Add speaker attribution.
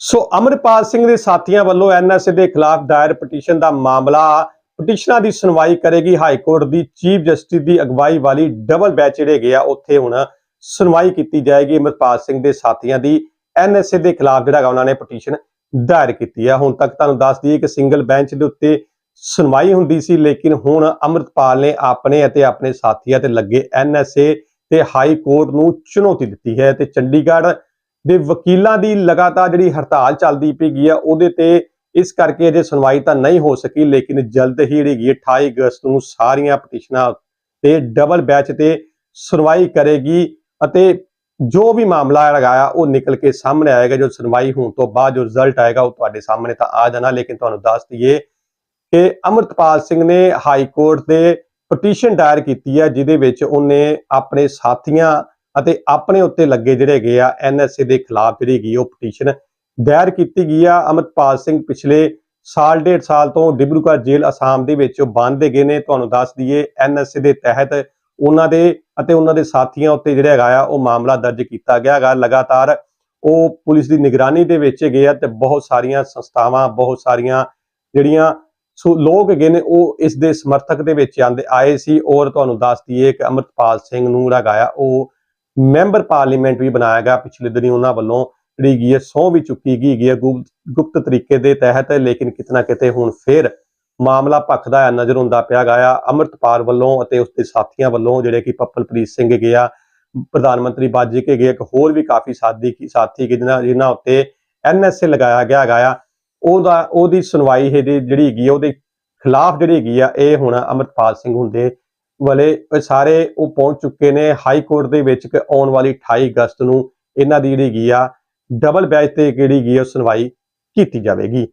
Speaker 1: ਸੋ ਅਮਰਪਾਲ ਸਿੰਘ ਦੇ ਸਾਥੀਆਂ ਵੱਲੋਂ ਐਨਐਸਏ ਦੇ ਖਿਲਾਫ ਦਾਇਰ ਪਟੀਸ਼ਨ ਦਾ ਮਾਮਲਾ ਪਟੀਸ਼ਨਾਂ ਦੀ ਸੁਣਵਾਈ ਕਰੇਗੀ ਹਾਈ ਕੋਰਟ ਦੀ ਚੀਫ ਜਸਟਿਸ ਦੀ ਅਗਵਾਈ ਵਾਲੀ ਡਬਲ ਬੈਂਚ ਜਿਹੜੇ ਗਿਆ ਉੱਥੇ ਹੁਣ ਸੁਣਵਾਈ ਕੀਤੀ ਜਾਏਗੀ ਅਮਰਪਾਲ ਸਿੰਘ ਦੇ ਸਾਥੀਆਂ ਦੀ। ਐਨਐਸਏ ਦੇ ਖਿਲਾਫ ਜਿਹੜਾ ਗਾ ਉਹਨਾਂ ਨੇ ਪਟੀਸ਼ਨ ਦਾਇਰ ਕੀਤੀ ਹੈ ਹੁਣ ਤੱਕ ਤੁਹਾਨੂੰ ਦੱਸ ਦਈਏ ਕਿ ਸਿੰਗਲ ਬੈਂਚ ਦੇ ਉੱਤੇ ਸੁਣਵਾਈ ਹੁੰਦੀ ਸੀ, ਲੇਕਿਨ ਹੁਣ ਅਮਰਪਾਲ ਨੇ ਆਪਣੇ ਅਤੇ ਆਪਣੇ ਸਾਥੀਆਂ ਤੇ ਲੱਗੇ ਐਨਐਸਏ ਤੇ ਹਾਈ ਕੋਰਟ ਨੂੰ ਚੁਣੌਤੀ ਦਿੱਤੀ ਹੈ ਤੇ ਚੰਡੀਗੜ੍ਹ ਦੇ ਵਕੀਲਾਂ ਦੀ ਲਗਾਤਾਰ ਜਿਹੜੀ ਹੜਤਾਲ ਚੱਲਦੀ ਪਈ ਗਈ ਆ, ਉਹਦੇ ਤੇ ਇਸ ਕਰਕੇ ਅਜੇ ਸੁਣਵਾਈ ਤਾਂ ਨਹੀਂ ਹੋ ਸਕੀ, ਲੇਕਿਨ ਜਲਦ ਹੀ ਜਿਹੜੀ ਹੈਗੀ 28 ਅਗਸਤ ਨੂੰ ਸਾਰੀਆਂ ਪਟੀਸ਼ਨਾਂ ਤੇ ਡਬਲ ਬੈਚ ਤੇ ਸੁਣਵਾਈ ਕਰੇਗੀ ਅਤੇ ਜੋ ਵੀ ਮਾਮਲਾ ਲਗਾਇਆ ਉਹ ਨਿਕਲ ਕੇ ਸਾਹਮਣੇ ਆਏਗਾ। ਜੋ ਸੁਣਵਾਈ ਹੋਣ ਤੋਂ ਬਾਅਦ ਜੋ ਰਿਜ਼ਲਟ ਆਏਗਾ, ਉਹ ਤੁਹਾਡੇ ਸਾਹਮਣੇ ਤਾਂ ਆ ਜਾਣਾ, ਲੇਕਿਨ ਤੁਹਾਨੂੰ ਦੱਸ ਦਈਏ ਕਿ ਅਮਰਤਪਾਲ ਸਿੰਘ ਨੇ ਹਾਈ ਕੋਰਟ ਦੇ ਪਟੀਸ਼ਨ ਦਾਇਰ ਕੀਤੀ ਹੈ ਜਿਹਦੇ ਵਿੱਚ ਉਹਨੇ ਆਪਣੇ ਸਾਥੀਆਂ ਅਤੇ ਆਪਣੇ ਉੱਤੇ ਲੱਗੇ ਜਿਹੜੇ ਹੈਗੇ ਆ ਐਨਐਸਏ ਦੇ ਖਿਲਾਫ ਜਿਹੜੀ ਹੈਗੀ ਉਹ ਪਟੀਸ਼ਨ ਦਾਇਰ ਕੀਤੀ ਗਈ ਆ। ਅਮਰਪਾਲ ਸਿੰਘ ਪਿਛਲੇ ਸਾਲ, ਡੇਢ ਸਾਲ ਤੋਂ ਡਿਬਰੂਗੜ੍ਹ ਜੇਲ੍ਹ ਅਸਾਮ ਦੇ ਵਿੱਚ ਬੰਦ ਗਏ ਨੇ। ਤੁਹਾਨੂੰ ਦੱਸ ਦਈਏ ਐਨਐਸਏ ਦੇ ਤਹਿਤ ਉਹਨਾਂ ਦੇ ਅਤੇ ਉਹਨਾਂ ਦੇ ਸਾਥੀਆਂ ਉੱਤੇ ਜਿਹੜਾ ਹੈਗਾ ਆ, ਉਹ ਮਾਮਲਾ ਦਰਜ ਕੀਤਾ ਗਿਆ ਹੈਗਾ। ਲਗਾਤਾਰ ਉਹ ਪੁਲਿਸ ਦੀ ਨਿਗਰਾਨੀ ਦੇ ਵਿੱਚ ਗਏ ਆ ਤੇ ਬਹੁਤ ਸਾਰੀਆਂ ਸੰਸਥਾਵਾਂ, ਬਹੁਤ ਸਾਰੀਆਂ ਜਿਹੜੀਆਂ ਸੋ ਲੋਕ ਹੈਗੇ ਨੇ, ਉਹ ਇਸ ਦੇ ਸਮਰਥਕ ਦੇ ਵਿੱਚ ਆਂਦੇ, ਆਏ ਸੀ। ਔਰ ਤੁਹਾਨੂੰ ਦੱਸ ਦਈਏ ਕਿ ਅਮਰਪਾਲ ਸਿੰਘ ਨੂੰ ਜਿਹੜਾ ਹੈਗਾ ਆ, ਉਹ ਮੈਂਬਰ ਪਾਰਲੀਮੈਂਟ ਵੀ ਬਣਾਇਆ ਗਿਆ ਪਿਛਲੇ ਦਿਨੀ ਉਹਨਾਂ ਵੱਲੋਂ ਜਿਹੜੀ ਹੈਗੀ ਹੈ ਸਹੁੰ ਵੀ ਚੁੱਕੀ ਗਈ ਹੈਗੀ ਹੈ ਗੁਪਤ ਤਰੀਕੇ ਦੇ ਤਹਿਤ, ਲੇਕਿਨ ਕਿਤਨਾ ਕਿਤੇ ਹੁਣ ਫਿਰ ਮਾਮਲਾ ਭਖਦਾ ਆ ਨਜ਼ਰ ਹੁੰਦਾ ਪਿਆ ਗਿਆ ਅਮਰਤਪਾਲ ਵੱਲੋਂ ਅਤੇ ਉਸ ਦੇ ਸਾਥੀਆਂ ਵੱਲੋਂ ਜਿਹੜੇ ਕਿ ਪੱਪਲਪ੍ਰੀਤ ਸਿੰਘ ਹੈਗੇ ਆ, ਪ੍ਰਧਾਨ ਮੰਤਰੀ ਬਾਜੀ ਕੇ ਗਏ ਇੱਕ ਹੋਰ ਵੀ ਕਾਫੀ ਸਾਥੀ ਕੀ, ਸਾਥੀ ਕਿ ਜਿਨ੍ਹਾਂ ਜਿਨ੍ਹਾਂ ਉੱਤੇ ਐਨਐਸਏ ਲਗਾਇਆ ਗਿਆ ਹੈਗਾ ਆ। ਉਹਦਾ, ਉਹਦੀ ਸੁਣਵਾਈ ਇਹਦੀ ਜਿਹੜੀ ਹੈਗੀ ਆ, ਉਹਦੇ ਖਿਲਾਫ ਜਿਹੜੀ ਹੈਗੀ ਆ, ਇਹ ਹੁਣ ਅਮਰਪਾਲ ਸਿੰਘ ਹੁੰਦੇ ਵਾਲੇ ਇਹ ਸਾਰੇ ਉਹ ਪਹੁੰਚ ਚੁੱਕੇ ਨੇ। ਹਾਈ ਕੋਰਟ ਦੇ ਵਿੱਚ ਕਿ ਆਉਣ ਵਾਲੀ 28 ਅਗਸਤ ਨੂੰ ਇਹਨਾਂ ਦੀ ਜਿਹੜੀ ਹੈਗੀ ਆ ਡਬਲ ਬੈਚ ਤੇ ਜਿਹੜੀ ਹੈਗੀ ਆ, ਉਹ ਸੁਣਵਾਈ ਕੀਤੀ ਜਾਵੇਗੀ।